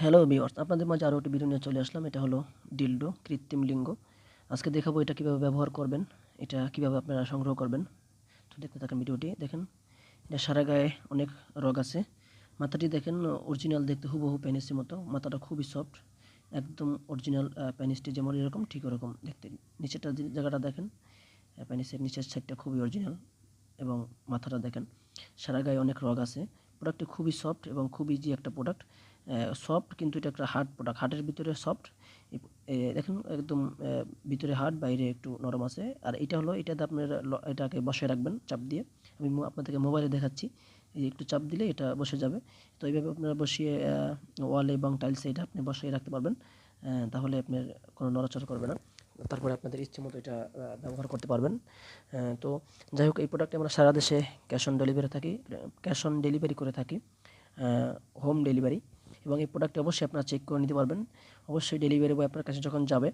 Hello viewers আপনাদের মাঝে আরও একটি ভিডিও নিয়ে চলে আসলাম। এটা হলো ডিলডো কৃত্রিম লিঙ্গ। আজকে দেখাবো এটা কীভাবে ব্যবহার করবেন, এটা কীভাবে আপনারা সংগ্রহ করবেন। তো দেখতে থাকেন ভিডিওটি, দেখেন। এটা সারা গায়ে অনেক রগ আছে। মাথাটি দেখেন অরিজিনাল দেখতে হুবহু পেনিসের মতো। মাথাটা খুবই সফট একদম অরিজিনাল পেনিসটি যেমন এরকম, ঠিক ওরকম দেখতে। নিচেরটা জায়গাটা দেখেন প্যানিসের নিচের সাইডটা খুবই অরিজিনাল এবং মাথাটা দেখেন, সারা গায়ে অনেক রগ আছে। প্রোডাক্টটি খুবই সফট এবং খুব ইজি একটা প্রোডাক্ট সফট কিন্তু এটা একটা হার্ড প্রোডাক্ট হার্টের ভিতরে সফট দেখেন একদম ভিতরে হার্ড বাইরে একটু নরম আছে, আর এটা হলো, এটাতে আপনার এটাকে বসে রাখবেন চাপ দিয়ে, আমি আপনাদেরকে মোবাইলে দেখাচ্ছি একটু চাপ দিলে এটা বসে যাবে, তো এইভাবে আপনারা বসিয়ে ওয়ালে এবং টাইলসে এটা আপনি বসিয়ে রাখতে পারবেন তাহলে আপনার কোনো নড়াচড়া করবে না। তারপরে আপনাদের ইচ্ছে মতো এটা ব্যবহার করতে পারবেন। তো যাই হোক, এই প্রোডাক্টে আমরা সারা দেশে ক্যাশ অন ডেলিভারি থাকি ক্যাশ অন ডেলিভারি করে থাকি হোম ডেলিভারি এবং এই প্রোডাক্টটি অবশ্যই আপনারা চেক করে নিতে পারবেন। অবশ্যই ডেলিভারি বয় আপনার কাছে যখন যাবে,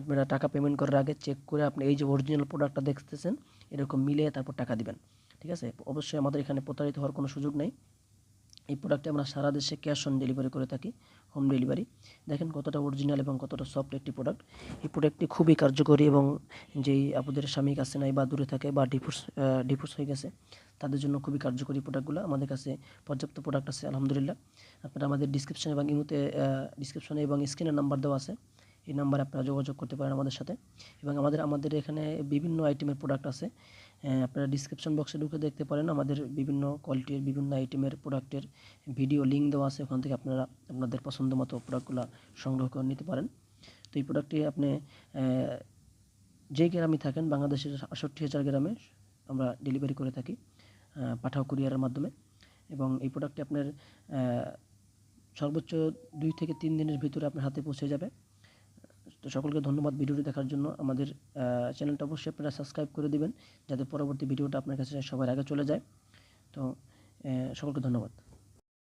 আপনারা টাকা পেমেন্ট করার আগে চেক করে আপনি এই যে অরিজিনাল প্রোডাক্টটা দেখতেছেন, এরকম মিলিয়ে তারপর টাকা দিবেন। ঠিক আছে? অবশ্যই আমাদের এখানে প্রতারিত হওয়ার কোনো সুযোগ নেই। এই প্রোডাক্টে আমরা সারা দেশে ক্যাশ অন ডেলিভারি করে থাকি হোম ডেলিভারি দেখেন কতটা অরিজিনাল এবং কতটা সফট একটি প্রোডাক্ট এই প্রোডাক্টটি খুবই কার্যকরী এবং যেই আপুদের স্বামী কাছে নাই বা দূরে থাকে বা ডিভোর্স ডিভোর্স হয়ে গেছে, তাদের জন্য খুবই কার্যকরী প্রোডাক্টগুলো আমাদের কাছে পর্যাপ্ত প্রোডাক্ট আছে, আলহামদুলিল্লাহ। আপনারা আমাদের ডিসক্রিপশন এবং ইমুতে ডিসক্রিপশনে এবং স্ক্রিনের নাম্বার দেওয়া আছে। এই নাম্বারে আপনারা যোগাযোগ করতে পারেন আমাদের সাথে। এবং আমাদের আমাদের এখানে বিভিন্ন আইটেমের প্রোডাক্ট আছে। আপনারা ডিসক্রিপশন বক্সে ঢুকে দেখতে পারেন আমাদের বিভিন্ন কোয়ালিটির বিভিন্ন আইটেমের প্রোডাক্টের ভিডিও লিঙ্ক দেওয়া আছে। ওখান থেকে আপনারা আপনাদের পছন্দ মতো প্রোডাক্টগুলো সংগ্রহ করে নিতে পারেন। তো এই প্রোডাক্টটি আপনি যে গ্রামে থাকেন, বাংলাদেশের আষট্টি হাজার গ্রামে আমরা ডেলিভারি করে থাকি পাঠাও কুরিয়ারের মাধ্যমে। এবং এই প্রোডাক্টটি আপনার সর্বোচ্চ দুই থেকে তিন দিনের ভিতরে আপনার হাতে পৌঁছে যাবে। তো সকলকে ধন্যবাদ ভিডিওটি দেখার জন্য। আমাদের চ্যানেলটা অবশ্যই আপনারা সাবস্ক্রাইব করে দেবেন, যাতে পরবর্তী ভিডিওটা আপনার কাছে সবার আগে চলে যায়। তো সকলকে ধন্যবাদ।